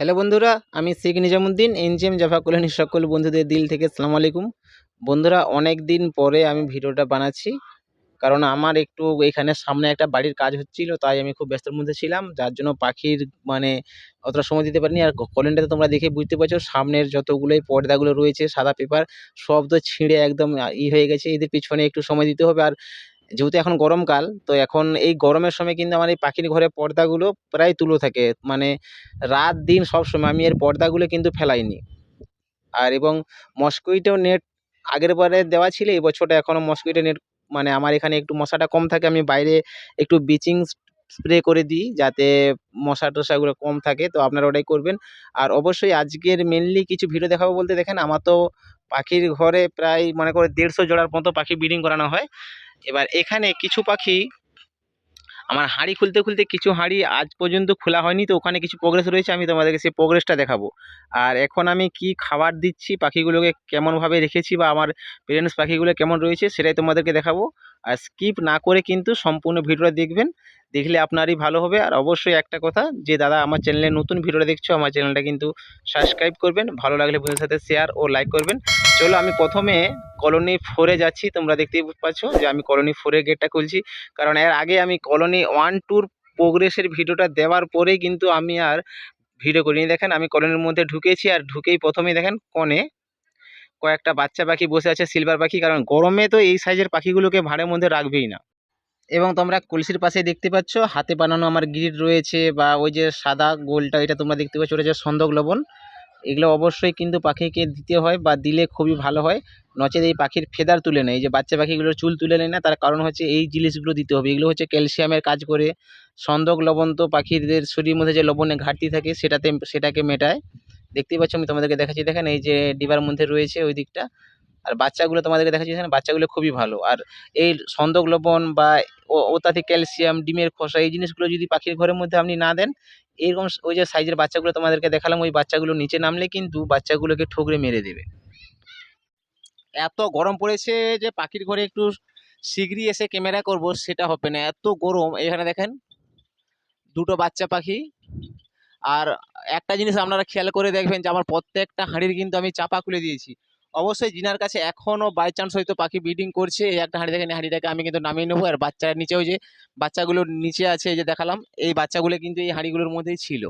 Hello বন্ধুরা, আমি Sheikh Nizamuddin, NGM Java কলোনির সকল বন্ধুদের দিল থেকে সালাম আলাইকুম। বন্ধুরা, অনেক দিন পরে আমি ভিডিওটা বানাচ্ছি, কারণ আমার একটু এখানে সামনে একটা বাড়ির কাজ হচ্ছিল, তাই আমি খুব ব্যস্তর মধ্যে ছিলাম, যার জন্য পাখির মানে অতটা সময় দিতে পারিনি, আর কলোনিটাতে তোমরা দেখে বুঝতে পারছ, সামনের যতগুলোই পর্দাগুলো রয়েছে, সাদা পেপার, সব তো ছিঁড়ে একদম ই হয়ে গেছে, এদের পিছনে একটু সময় দিতে হবে, আর যেহেতু এখন গরমকাল, তো এখন এই গরমের সময় কিন্তু আমার এই পাখির ঘরে পর্দাগুলো প্রায় তুলো থাকে। মানে রাত দিন সব সময় আমি এর পর্দাগুলো কিন্তু ফেলাইনি। আর এবং মস্কুইটো নেট আগের বারে দেওয়া ছিল, এই বছরটা এখনও মস্কুইটো নেট মানে আমার এখানে একটু মশাটা কম থাকে, আমি বাইরে একটু ব্লিচিং স্প্রে করে দিই যাতে মশা টশাগুলো কম থাকে, তো আপনারা ওটাই করবেন। আর অবশ্যই আজকের মেনলি কিছু ভিডিও দেখাবো বলতে দেখেন, আমার তো পাখির ঘরে প্রায় মনে করে দেড়শো জোড়ার মতো পাখি ব্রিডিং করানো হয়। এবার এখানে কিছু পাখি, আমার হাঁড়ি খুলতে খুলতে কিছু হাঁড়ি আজ পর্যন্ত খোলা হয়নি, তো ওখানে কিছু প্রোগ্রেস রয়েছে, আমি তোমাদেরকে সেই প্রোগ্রেসটা দেখাবো। আর এখন আমি কি খাবার দিচ্ছি, পাখিগুলোকে কেমনভাবে রেখেছি বা আমার পেরেন্টস পাখিগুলো কেমন রয়েছে, সেটাই তোমাদেরকে দেখাবো। আর স্কিপ না করে কিন্তু সম্পূর্ণ ভিডিওটা দেখবেন। দেখলে আপনারই ভালো হবে। আর অবশ্যই একটা কথা, যে দাদা আমার চ্যানেলে নতুন ভিডিওটা দেখছ, আমার চ্যানেলটা কিন্তু সাবস্ক্রাইব করবেন। ভালো লাগলে বন্ধুদের সাথে শেয়ার ও লাইক করবেন। চলো আমি প্রথমে কলোনি ফোরে যাচ্ছি। তোমরা দেখতেই পাচ্ছ যে আমি কলোনি ফোরের গেটটা খুলছি। কারণ এর আগে আমি কলোনি ওয়ান টুর প্রোগ্রেসের ভিডিওটা দেওয়ার পরেই কিন্তু আমি আর ভিডিও করিনি। দেখেন আমি কলোনির মধ্যে ঢুকেছি। আর ঢুকেই প্রথমেই দেখেন কনে কয়েকটা বাচ্চা পাখি বসে আছে সিলভার পাখি, কারণ গরমে তো এই সাইজের পাখিগুলোকে ভাড়ের মধ্যে রাখবেই না। এবং তোমরা কলসির পাশে দেখতে পাচ্ছ, হাতে বানানো আমার গ্রিড রয়েছে বা ওই যে সাদা গোলটা, এটা তোমরা দেখতে পাচ্ছ, ওটা হচ্ছে সন্দক লবণ। এগুলো অবশ্যই কিন্তু পাখিকে দিতে হয় বা দিলে খুবই ভালো হয়। নচেত এই পাখির ফেদার তুলে নেয়, এই যে বাচ্চা পাখিগুলোর চুল তুলে নেয় না, তার কারণ হচ্ছে এই জিনিসগুলো দিতে হবে। এগুলো হচ্ছে ক্যালসিয়ামের কাজ করে। সন্দক লবণ তো পাখিদের শরীরের মধ্যে যে লবণের ঘাটতি থাকে, সেটাতে, সেটাকে মেটায়। দেখতেই পাচ্ছ, আমি তোমাদেরকে দেখাচ্ছি। দেখেন, এই যে ডিবার মধ্যে রয়েছে ওই দিকটা। আর বাচ্চাগুলো তোমাদেরকে দেখাচ্ছি এখানে বাচ্চাগুলো খুবই ভালো। আর এই সন্দক লবণ বা ও- অত্যাধিক ক্যালসিয়াম, ডিমের খোসা, এই জিনিসগুলো যদি পাখির ঘরের মধ্যে আপনি না দেন, এরকম ওই যে সাইজের বাচ্চাগুলো তোমাদেরকে দেখালাম, ওই বাচ্চাগুলো নিচে নামলে কিন্তু বাচ্চাগুলোকে ঠোকরে মেরে দেবে। এত গরম পড়েছে যে পাখির ঘরে একটু শিগগিরই এসে ক্যামেরা করব, সেটা হবে না। এত গরম, এখানে দেখেন, দুটো বাচ্চা পাখি। আর একটা জিনিস আপনারা খেয়াল করে দেখবেন যে আমার প্রত্যেকটা হাঁড়ির কিন্তু আমি চাপা খুলে দিয়েছি। অবশ্যই জিনার কাছে এখনও বাই চান্স হয়তো পাখি ব্রিডিং করছে, এই একটা হাঁড়ি দেখেন হাঁড়িটাকে আমি কিন্তু নামিয়ে নেব। আর বাচ্চার নিচে ওই যে বাচ্চাগুলোর নিচে আছে যে দেখালাম, এই বাচ্চাগুলো কিন্তু এই হাঁড়িগুলোর মধ্যেই ছিল।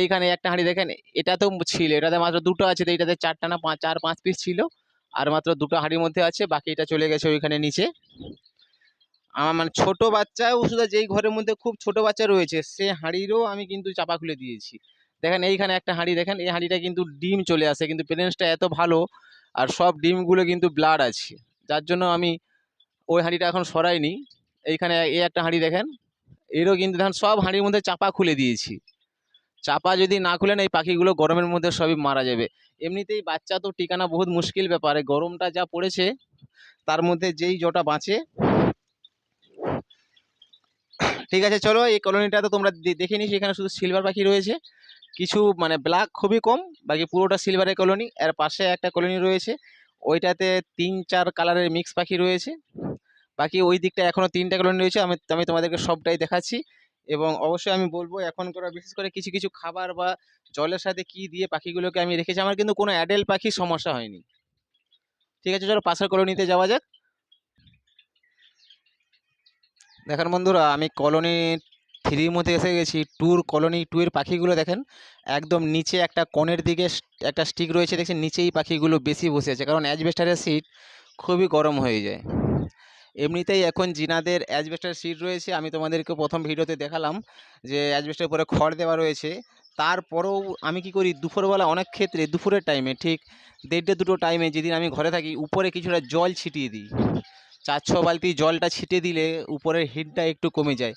এইখানে একটা হাঁড়ি দেখেন, এটা তো ছিল, এটাতে মাত্র দুটো আছে, তো এটাতে চারটা না পাঁচ চার পাঁচ পিস ছিল। আর মাত্র দুটো হাঁড়ির মধ্যে আছে বাকি এটা চলে গেছে ওইখানে নিচে। আমার মানে ছোট বাচ্চা ওষুধ যেই ঘরের মধ্যে খুব ছোট বাচ্চা রয়েছে, সে হাঁড়িরও আমি কিন্তু চাপা খুলে দিয়েছি। দেখেন এইখানে একটা হাঁড়ি, দেখেন এই হাঁড়িটা কিন্তু ডিম চলে আসে, কিন্তু প্যারেন্টসটা এত ভালো, আর সব ডিমগুলো কিন্তু ব্লাড আছে। যার জন্য আমি ওই হাঁড়িটা এখন সরাইনি। এইখানে এই একটা হাঁড়ি দেখেন, এরও কিন্তু দেখেন সব হাঁড়ির মধ্যে চাপা খুলে দিয়েছি। চাপা যদি না খুলেন এই পাখিগুলো গরমের মধ্যে সবই মারা যাবে। এমনিতেই বাচ্চা তো টিকানা বহুত মুশকিল ব্যাপার গরমটা যা পড়েছে, তার মধ্যে যেই জটা বাঁচে ঠিক আছে, চলো এই কলোনিটা তো তোমরা দেখে নিস এখানে শুধু সিলভার পাখি রয়েছে। কিছু মানে ব্ল্যাক খুবই কম, বাকি পুরোটা সিলভারের কলোনি এর পাশে একটা কলোনি রয়েছে। ওইটাতে তিন, চার কালারের মিক্স পাখি রয়েছে। বাকি ওই দিকটা এখনও তিনটা কলোনি রয়েছে, আমি আমি তোমাদেরকে সবটাই দেখাচ্ছি। এবং অবশ্যই আমি বলব এখন করে বিশেষ করে কিছু কিছু খাবার বা জলের সাথে কি দিয়ে পাখিগুলোকে আমি রেখেছি, আমার কিন্তু কোনো অ্যাডেল পাখির সমস্যা হয়নি। ঠিক আছে, চলো পাশের কলোনিতে যাওয়া যাক। দেখেন বন্ধুরা, আমি কলোনি থ্রির মধ্যে এসে গেছি। ট্যুর কলোনি টু এর পাখিগুলো দেখেন, একদম নিচে একটা কোণের দিকে একটা স্টিক রয়েছে, দেখছেন? নিচেই পাখিগুলো বেশি বসে আছে। কারণ অ্যাজবেস্টারের সিট খুবই গরম হয়ে যায়। এমনিতেই এখন জিনাদের অ্যাজবেস্টার সিট রয়েছে। আমি তোমাদেরকে প্রথম ভিডিওতে দেখালাম যে অ্যাজবেস্টার উপরে খড় দেওয়া রয়েছে। তারপরেও আমি কি করি? দুপুরবেলা অনেক ক্ষেত্রে, দুপুরের টাইমে ঠিক দেড়টে দুটো টাইমে যেদিন আমি ঘরে থাকি, উপরে কিছুটা জল ছিটিয়ে দিই। চার ছ বালতি জলটা ছিটিয়ে দিলে উপরের হিটটা একটু কমে যায়।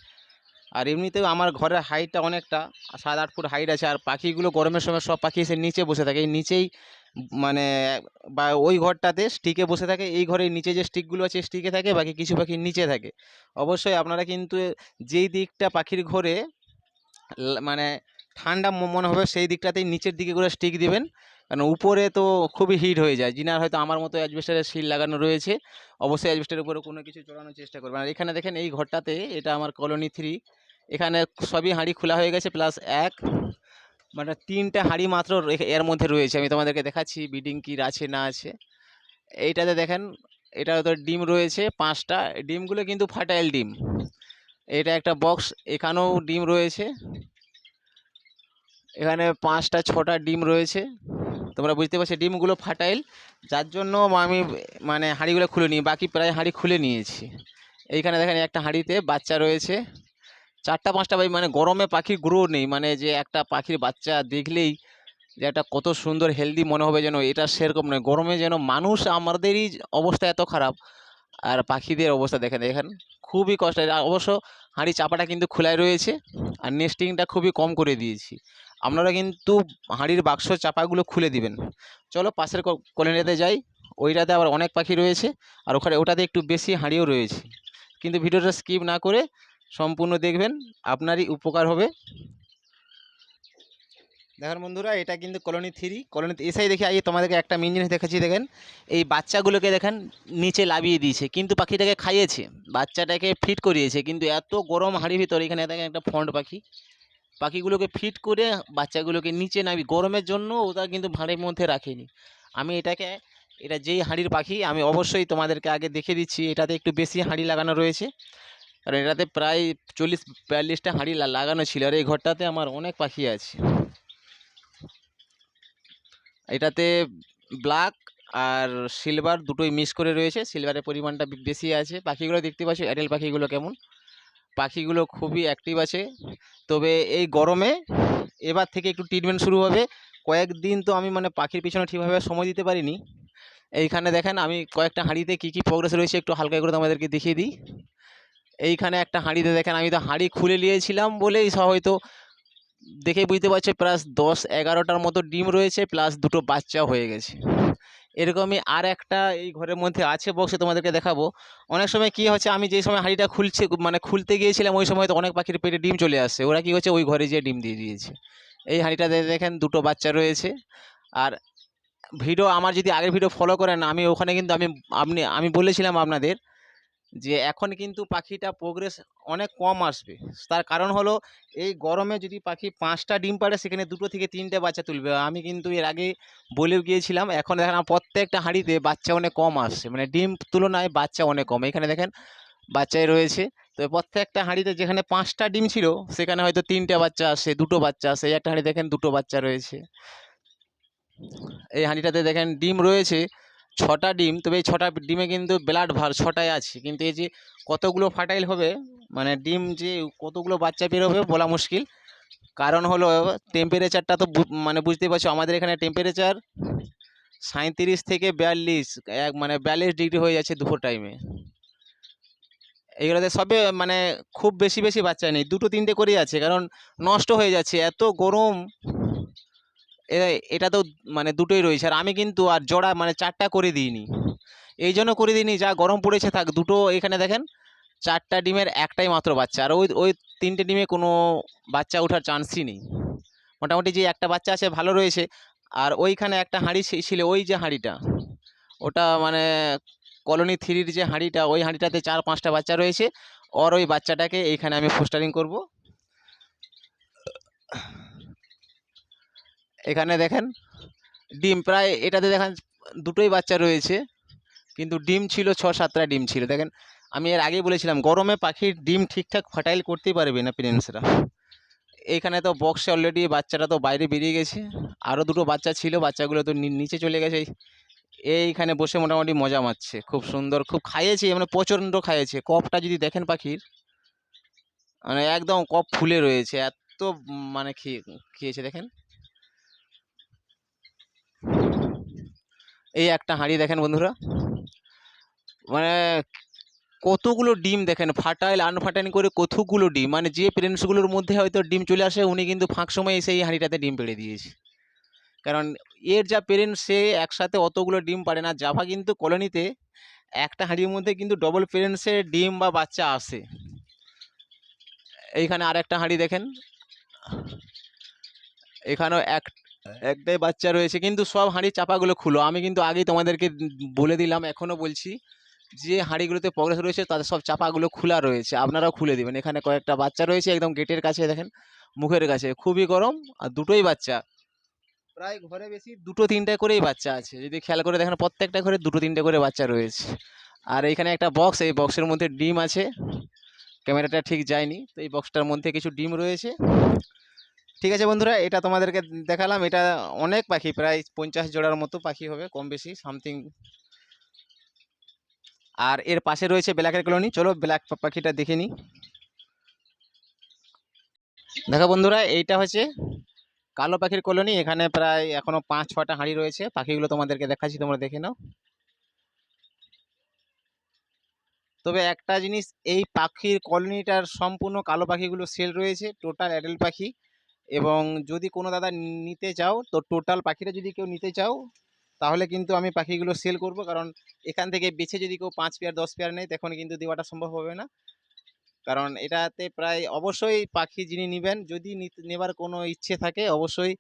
আর এমনিতেও আমার ঘরের হাইটটা অনেকটা সাত আট ফুট হাইট আছে, আর পাখিগুলো গরমের সময় সব পাখি এসে নিচে বসে থাকে। এই নিচেই মানে বা ওই ঘরটাতে স্টিকে বসে থাকে, এই ঘরের নিচে যে স্টিকগুলো আছে স্টিকে থাকে, বাকি কিছু পাখি নিচে থাকে। অবশ্যই আপনারা কিন্তু যেই দিকটা পাখির ঘরে মানে ঠান্ডা মনে হবে, সেই দিকটাতেই নিচের দিকে করে স্টিক দিবেন। কারণ উপরে তো খুবই হিট হয়ে যায়। যিনার হয়তো আমার মতো অ্যাজবেস্টারের শিল লাগানো রয়েছে, অবশ্যই অ্যাজবেস্টারের উপরে কোনো কিছু চড়ানোর চেষ্টা করবেন। আর এখানে দেখেন এই ঘরটাতে, এটা আমার কলোনি থ্রি এখানে সবই হাঁড়ি খোলা হয়ে গেছে প্লাস এক মানে তিনটে হাঁড়ি মাত্র এর মধ্যে রয়েছে। আমি তোমাদেরকে দেখাচ্ছি বিডিং কি আছে না আছে। এইটাতে দেখেন এটা তো ডিম রয়েছে পাঁচটা। ডিমগুলো কিন্তু ফার্টাইল ডিম। এটা একটা বক্স এখানেও ডিম রয়েছে। এখানে পাঁচটা, ছটা ডিম রয়েছে। তোমরা বুঝতে পারছ, ডিমগুলো ফাটাইল। যার জন্য আমি মানে হাঁড়িগুলো খুলে নিই, বাকি প্রায় হাঁড়ি খুলে নিয়েছি। এইখানে দেখেন একটা হাঁড়িতে বাচ্চা রয়েছে। চারটা, পাঁচটা ভাই মানে গরমে পাখির গ্রো নেই মানে যে একটা পাখির বাচ্চা দেখলেই যে একটা কত সুন্দর হেলদি মনে হবে যেন, এটা সেরকম নয়। গরমে যেন মানুষ আমাদেরই অবস্থা এত খারাপ, আর পাখিদের অবস্থা দেখেন দেখেন, খুবই কষ্ট অবশ্য হাঁড়ি চাপাটা কিন্তু খোলাই রয়েছে, আর নেস্টিংটা খুবই কম করে দিয়েছি। আপনারা কিন্তু হাঁড়ির বাক্স চাপাগুলো খুলে দিবেন। চলো পাশের কলোনিতে যাই। ওইটাতে আবার অনেক পাখি রয়েছে আর ওখানে ওটাতে একটু বেশি হাঁড়িও রয়েছে। কিন্তু ভিডিওটা স্কিপ না করে সম্পূর্ণ দেখবেন, আপনারই উপকার হবে। দেখেন বন্ধুরা, এটা কিন্তু কলোনি থ্রি। কলোনিতে এসেই দেখি, আগে তোমাদেরকে একটা মেন জিনিস দেখাচ্ছি, দেখেন। এই বাচ্চাগুলোকে দেখেন নিচে লাবিয়ে দিয়েছে, কিন্তু পাখিটাকে খাইয়েছে। বাচ্চাটাকে ফিট করিয়েছে, কিন্তু এত গরম হাঁড়ির ভিতরে এখানে দেখেন একটা ফন্ড পাখি। পাখিগুলোকে ফিট করে বাচ্চাগুলোকে নিচে নাবি গরমের জন্য ওটা কিন্তু ভাঁড়ের মধ্যে রাখেনি। আমি এটাকে, এটা যেই হাঁড়ির পাখি, আমি অবশ্যই তোমাদেরকে আগে দেখে দিচ্ছি, এটাতে একটু বেশি হাঁড়ি লাগানো রয়েছে। কারণ এটাতে প্রায় চল্লিশ, বিয়াল্লিশটা হাঁড়ি লাগানো ছিল আর এই ঘরটাতে আমার অনেক পাখি আছে। এটাতে ব্ল্যাক আর সিলভার দুটোই মিক্স করে রয়েছে সিলভারের পরিমাণটা বেশি আছে। পাখিগুলো দেখতে পাচ্ছি অ্যাডেল পাখিগুলো কেমন? পাখিগুলো খুবই অ্যাক্টিভ আছে। তবে এই গরমে এবার থেকে একটু ট্রিটমেন্ট শুরু হবে। কয়েকদিন তো আমি মানে পাখির পিছনে ঠিকভাবে সময় দিতে পারিনি। এইখানে দেখেন আমি কয়েকটা হাঁড়িতে কী কী প্রোগ্রেস রয়েছে একটু হালকা করে তোমাদেরকে দেখিয়ে দিই। এইখানে একটা হাঁড়িতে দেখেন আমি তো হাঁড়ি খুলে নিয়েছিলাম বলেই সব হয়তো দেখে বুঝতে পারছ, প্লাস দশ এগারোটার মতো ডিম রয়েছে, প্লাস দুটো বাচ্চা হয়ে গেছে। এরকমই আর একটা এই ঘরের মধ্যে আছে বক্সে তোমাদেরকে দেখাবো। অনেক সময় কি হচ্ছে, আমি যে সময় হাঁড়িটা খুলছে মানে খুলতে গিয়েছিলাম, ওই সময় তো অনেক পাখির পেটে ডিম চলে আসছে ওরা কি হচ্ছে ওই ঘরে যেয়ে ডিম দিয়ে দিয়েছে। এই হাঁড়িটাতে দেখেন দুটো বাচ্চা রয়েছে। আর ভিডিও আমার যদি আগের ভিডিও ফলো করেন আমি ওখানে কিন্তু আমি, আপনি, আমি বলেছিলাম আপনাদের যে এখন কিন্তু পাখিটা প্রোগ্রেস অনেক কম আসবে। তার কারণ হলো, এই গরমে যদি পাখি পাঁচটা ডিম পাড়ে, সেখানে দুটো থেকে তিনটে বাচ্চা তুলবে। আমি কিন্তু এর আগে বলেও গিয়েছিলাম, এখন দেখেন প্রত্যেকটা হাঁড়িতে বাচ্চা অনেক কম আসছে। মানে ডিম তুলনায় বাচ্চা অনেক কম। এখানে দেখেন বাচ্চাই রয়েছে। তো প্রত্যেকটা হাঁড়িতে যেখানে পাঁচটা ডিম ছিল, সেখানে হয়তো তিনটে বাচ্চা আসে, দুটো বাচ্চা আসে। একটা হাঁড়ি দেখেন দুটো বাচ্চা রয়েছে। এই হাঁড়িটাতে দেখেন ডিম রয়েছে। ছটা ডিম, তবে এই ছটা ডিমে কিন্তু ব্লাড ভার ছটাই আছে। কিন্তু এই যে কতগুলো ফার্টাইল হবে মানে ডিম যে কতগুলো বাচ্চা বেরোবে বলা মুশকিল। কারণ হলো টেম্পারেচারটা তো মানে বুঝতেই পারছ, আমাদের এখানে টেম্পারেচার সাঁত্রিশ থেকে বিয়াল্লিশ, এক মানে বিয়াল্লিশ ডিগ্রি হয়ে যাচ্ছে দুপুর টাইমে এইগুলোতে সবে মানে খুব বেশি বেশি বাচ্চা নেই, দুটো তিনটে করেই আছে। কারণ নষ্ট হয়ে যাচ্ছে, এত গরম। এটা তো মানে দুটোই রয়েছে। আর আমি কিন্তু আর জোড়া মানে চারটা করে দিইনি। এই জন্য করে দিইনি, যা গরম পড়েছে থাক, দুটো এখানে দেখেন, চারটা ডিমের একটাই মাত্র বাচ্চা। আর ওই ওই তিনটে ডিমে কোনো বাচ্চা ওঠার চান্সই নেই। মোটামুটি যে একটা বাচ্চা আছে, ভালো রয়েছে। আর ওইখানে একটা হাঁড়ি ছিল, ওই যে হাঁড়িটা। ওটা মানে কলোনি থ্রির যে হাঁড়িটা, ওই হাঁড়িটাতে চার পাঁচটা বাচ্চা রয়েছে। ওর ওই বাচ্চাটাকে এইখানে আমি ফোস্টারিং করব। এখানে দেখেন, ডিম প্রায় এটাতে দেখেন দুটোই বাচ্চা রয়েছে, কিন্তু ডিম ছিল ছ সাতটা ডিম ছিল। দেখেন, আমি এর আগেই বলেছিলাম, গরমে পাখির ডিম ঠিকঠাক ফার্টাইল করতেই পারবে না প্রিন্সরা এখানে তো বক্সে অলরেডি বাচ্চাটা তো বাইরে বেরিয়ে গেছে আরও দুটো বাচ্চা ছিল, বাচ্চাগুলো তো নিচে চলে গেছে। এইখানে বসে মোটামুটি মজা মারছে, খুব সুন্দর, খুব খাইয়েছে মানে প্রচণ্ড খাইয়েছে। কপটা যদি দেখেন পাখির মানে একদম কপ ফুলে রয়েছে, এত মানে খেয়ে খেয়েছে, দেখেন। এই একটা হাঁড়ি দেখেন বন্ধুরা। মানে কতগুলো ডিম দেখেন, ফাটাইল আনফাটাইল করে কতগুলো ডিম। মানে যে প্রেন্সগুলোর মধ্যে হয়তো ডিম চলে আসে, উনি কিন্তু ফাঁক সময় এসে এই হাঁড়িটাতে ডিম পেড়ে দিয়েছে। কারণ এর যা পেরেন্ট সে একসাথে অতগুলো ডিম পারে না। জাভা কিন্তু কলোনিতে একটা হাঁড়ির মধ্যে কিন্তু ডবল পেরেন্টসের ডিম বা বাচ্চা আসে এইখানে আর একটা হাঁড়ি দেখেন। এখানেও এক একটাই বাচ্চা রয়েছে, কিন্তু সব হাঁড়ির চাপাগুলো খুলো। আমি কিন্তু আগেই তোমাদেরকে বলে দিলাম, এখনও বলছি, যে হাঁড়িগুলোতে প্রগ্রেস রয়েছে, তাদের সব চাপাগুলো খোলা রয়েছে। আপনারাও খুলে দেবেন। এখানে কয়েকটা বাচ্চা রয়েছে, একদম গেটের কাছে, দেখেন, মুখের কাছে। খুবই গরম, আর দুটোই বাচ্চা। প্রায় ঘরে বেশি দুটো, তিনটে করেই বাচ্চা আছে। যদি খেয়াল করে দেখেন, প্রত্যেকটা ঘরে দুটো, তিনটে করে বাচ্চা রয়েছে। আর এখানে একটা বক্স, এই বক্সের মধ্যে ডিম আছে। ক্যামেরাটা ঠিক যায়নি, তো এই বক্সটার মধ্যে কিছু ডিম রয়েছে। ঠিক আছে বন্ধুরা, এটা তোমাদেরকে দেখালাম। এটা অনেক পাখি, প্রায় পঞ্চাশ জোড়ার মতো পাখি হবে, কম বেশি সামথিং আর এর পাশে রয়েছে ব্ল্যাকের কলোনি। চলো ব্ল্যাক পাখিটা দেখে নিই। দেখো বন্ধুরা, এইটা হচ্ছে কালো পাখির কলোনি। এখানে প্রায় এখনও পাঁচ, ছটা হাঁড়ি রয়েছে। পাখিগুলো তোমাদেরকে দেখাচ্ছি, তোমরা দেখে নাও। তবে একটা জিনিস, এই পাখির কলোনিটার সম্পূর্ণ কালো পাখিগুলো সেল রয়েছে। টোটাল অ্যাডাল্ট পাখি। এবং যদি কোনো দাদা নিতে চাও, তো টোটাল পাখিটা যদি কেউ নিতে চাও, তাহলে কিন্তু আমি পাখিগুলো সেল করব। কারণ এখান থেকে বেছে যদি কেউ পাঁচ পেয়ার দশ পেয়ার নেয়, তখন কিন্তু দেওয়াটা সম্ভব হবে না। কারণ এটাতে প্রায় অবশ্যই পাখি যিনি নেবেন, যদি নেবার কোনো ইচ্ছে থাকে, অবশ্যই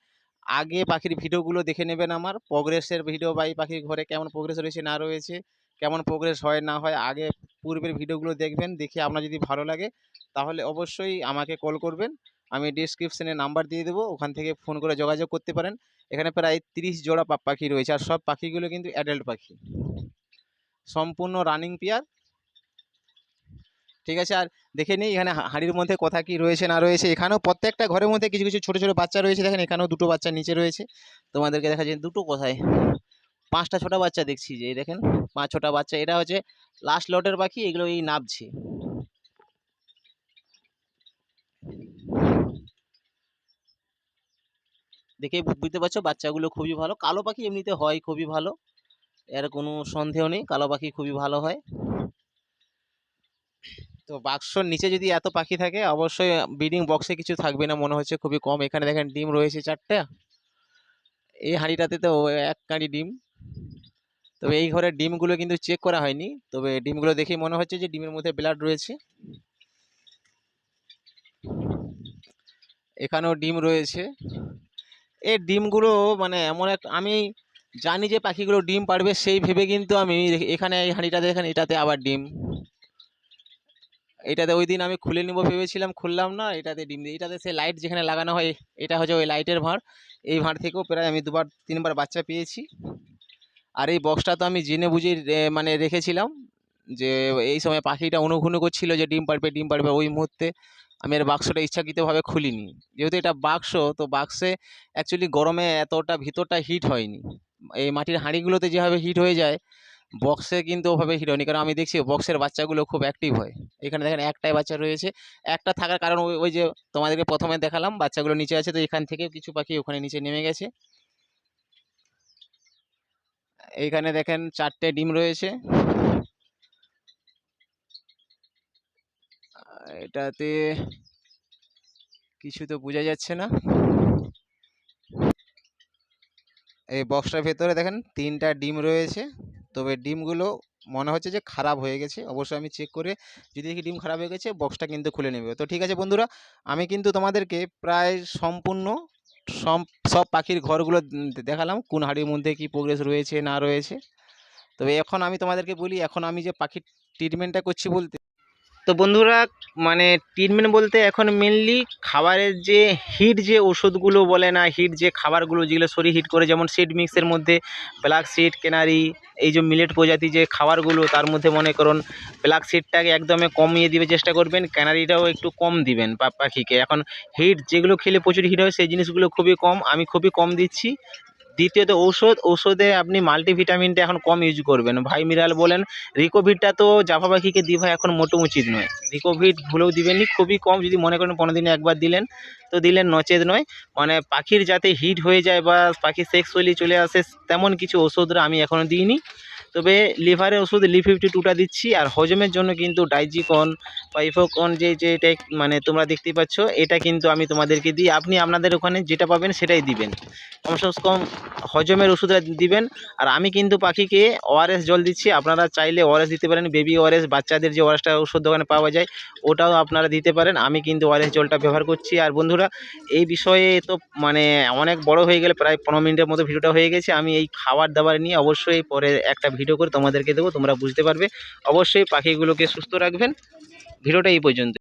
আগে পাখির ভিডিওগুলো দেখে নেবেন আমার। প্রোগ্রেসের ভিডিও বা এই পাখির ঘরে কেমন প্রোগ্রেস রয়েছে, না রয়েছে, কেমন প্রোগ্রেস হয়, না হয়, আগে পূর্বের ভিডিওগুলো দেখবেন, দেখে আপনার যদি ভালো লাগে, তাহলে অবশ্যই আমাকে কল করবেন। আমি ডিসক্রিপশনে নাম্বার দিয়ে দেবো, ওখান থেকে ফোন করে যোগাযোগ করতে পারেন। এখানে প্রায় তিরিশ জোড়া পাখি রয়েছে, আর সব পাখিগুলো কিন্তু অ্যাডাল্ট পাখি। সম্পূর্ণ রানিং পেয়ার ঠিক আছে, আর দেখে নিই এখানে হাঁড়ির মধ্যে কথা কি রয়েছে, না রয়েছে। এখানেও প্রত্যেকটা ঘরের মধ্যে কিছু কিছু ছোটো ছোটো বাচ্চা রয়েছে। দেখেন, এখানেও দুটো বাচ্চা নিচে রয়েছে। তোমাদেরকে দেখা যায় দুটো কোথায়? পাঁচটা ছোটা বাচ্চা দেখছি যে দেখেন, পাঁচ, ছটা বাচ্চা। এটা হচ্ছে লাস্ট লটের পাখি, এগুলো এই নাবছে। দেখে বুঝতে পারছ? বাচ্চাগুলো খুবই ভালো। কালো পাখি এমনিতে হয় খুবই ভালো। এর কোনো সন্দেহ নেই, কালো পাখি খুবই ভালো হয়। তো বাক্সর নিচে যদি এত পাখি থাকে, অবশ্যই ব্রিডিং বক্সে কিছু থাকবে না, মনে হচ্ছে খুবই কম। এখানে দেখেন ডিম রয়েছে চারটে। এই হাঁড়িটাতে তো এক কাঁড়ি ডিম। তবে এই ঘরের ডিমগুলো কিন্তু চেক করা হয়নি। তবে ডিমগুলো দেখেই মনে হচ্ছে যে ডিমের মধ্যে ব্লাড রয়েছে। এখানেও ডিম রয়েছে। এই ডিমগুলো মানে এমন এক, আমি জানি যে পাখিগুলো ডিম পারবে, সেই ভেবে কিন্তু আমি এখানে এই হাঁড়িটা দেখেন এটাতে আবার ডিম। এটাতে ওই দিন আমি খুলে নিব ভেবেছিলাম, খুললাম না, এটাতে ডিম দিয়ে, এটাতে সে লাইট যেখানে লাগানো হয়, এটা হচ্ছে ওই লাইটের ভাঁড়। এই ভাঁড় থেকেও প্রায় আমি দুবার, তিনবার বাচ্চা পেয়েছি। আর এই বক্সটা তো আমি জেনে বুঝে মানে রেখেছিলাম যে এই সময় পাখিটা অনুঘুনো করছিল যে ডিম পারবে ডিম পারবে ওই মুহূর্তে। আমি এর বাক্সটা ইচ্ছাকৃতভাবে খুলিনি। যেহেতু এটা বাক্স, তো বাক্সে অ্যাকচুয়ালি গরমে এতটা ভিতরটা হিট হয়নি। এই মাটির হাঁড়িগুলোতে যেভাবে হিট হয়ে যায় বক্সে কিন্তু ওভাবে হিট হয়নি। কারণ আমি দেখছি বক্সের বাচ্চাগুলো খুব অ্যাক্টিভ হয়। এখানে দেখেন একটাই বাচ্চা রয়েছে। একটা থাকার কারণ ওই ওই যে তোমাদেরকে প্রথমে দেখালাম, বাচ্চাগুলো নিচে আছে, তো এখান থেকে কিছু পাখি ওখানে নিচে নেমে গেছে। এইখানে দেখেন চারটে ডিম রয়েছে। এটাতে কিছু তো বোঝা যাচ্ছে না। এই বক্সটার ভেতরে দেখেন তিনটা ডিম রয়েছে। তবে ডিমগুলো মনে হচ্ছে যে খারাপ হয়ে গেছে। অবশ্যই আমি চেক করে যদি দেখি ডিম খারাপ হয়ে গেছে বক্সটা কিন্তু খুলে নেবে। তো ঠিক আছে বন্ধুরা, আমি কিন্তু তোমাদেরকে প্রায় সম্পূর্ণ সম, সব পাখির ঘরগুলো দেখালাম। কোন হাড়ির মধ্যে কি প্রোগ্রেস রয়েছে, না রয়েছে। তবে এখন আমি তোমাদেরকে বলি, এখন আমি যে পাখির ট্রিটমেন্টটা করছি বলতে তো বন্ধুরা মানে ট্রিটমেন্ট বলতে এখন মেনলি খাবারের যে হিট যে ওষুধগুলো বলে না হিট যে খাবারগুলো যেগুলো শরীর হিট করে, যেমন সিড মিক্সের মধ্যে ব্ল্যাক সিড কেনারি এই যে মিলেট প্রজাতি যে খাবারগুলো, তার মধ্যে মনে করুন ব্ল্যাক সিডটাকে একদমে কমিয়ে দিবে চেষ্টা করবেন ক্যানারিটাও একটু কম দিবেন পাখিকে এখন হিট যেগুলো খেলে প্রচুর হিট হয়, সেই জিনিসগুলো খুবই কম, আমি খুবই কম দিচ্ছি। দ্বিতীয়ত ঔষধ, ঔষধে আপনি মাল্টিভিটামিনটা এখন কম ইউজ করবেন। ভাই মিরাল বলেন রিকোভিডটা তো জাফা পাখিকে ভাই এখন মোটো উচিত নয়। রিকোভিট ভুলেও দিবেননি, খুবই কম, যদি মনে করেন পনেরো দিনে একবার দিলেন, তো দিলেন নচেত নয়। মানে পাখির যাতে হিট হয়ে যায় বা পাখি সেক্সুয়ালি চলে আসে, তেমন কিছু ওষুধরা আমি এখনও দিইনি। তবে লিভারের ওষুধ লি ফিফটি টুটা দিচ্ছি আর হজমের জন্য কিন্তু ডাইজিকন বা ইফোকন যে যে এটা মানে তোমরা দেখতেই পাচ্ছ, এটা কিন্তু আমি তোমাদেরকে দিই। আপনি আপনাদের ওখানে যেটা পাবেন সেটাই দিবেন। কমসে কম হজমের ওষুধটা দিবেন। আর আমি কিন্তু পাখিকে ওআরএস জল দিচ্ছি। আপনারা চাইলে ওআরএস দিতে পারেন। বেবি ওআরএস বাচ্চাদের যে ওআরএসটা ওষুধ দোকানে পাওয়া যায়, ওটাও আপনারা দিতে পারেন। আমি কিন্তু ওআরএস জলটা ব্যবহার করছি। আর বন্ধুরা, এই বিষয়ে তো মানে অনেক বড় হয়ে গেলে প্রায় পনেরো মিনিটের মতো ভিডিওটা হয়ে গেছে। আমি এই খাবার দাবার নিয়ে অবশ্যই পরে একটা ভিডিও করে তোমাদেরকে দেবো তোমরা বুঝতে পারবে। অবশ্যই পাখিগুলোকে সুস্থ রাখবেন। ভিডিওটা এই পর্যন্ত